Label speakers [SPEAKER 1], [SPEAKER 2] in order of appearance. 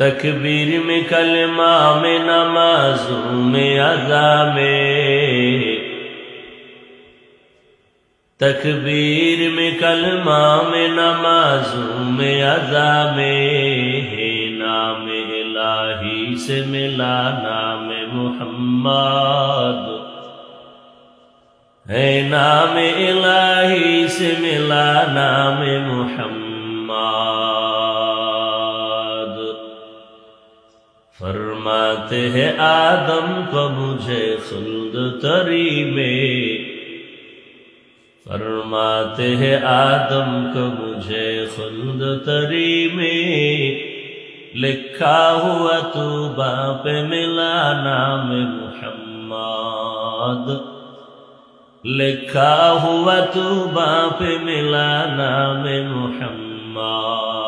[SPEAKER 1] तकबीर में कलमा में नमाजों में अदा में। तकबीर में कलमा में नमाजों में अदा में। है नाम इलाही से मिला नाम मोहम्मद। है नाम इलाही से मिला नाम मोहम्मद। फरमाते हैं, आदम को मुझे खुल्द तरी में। फरमाते हैं, आदम को मुझे खुल्द तरी में। लिखा हुआ तू बाप मिला नाम मुहम्मद। लिखा हुआ तू बाप मिला नाम मुहम्मद।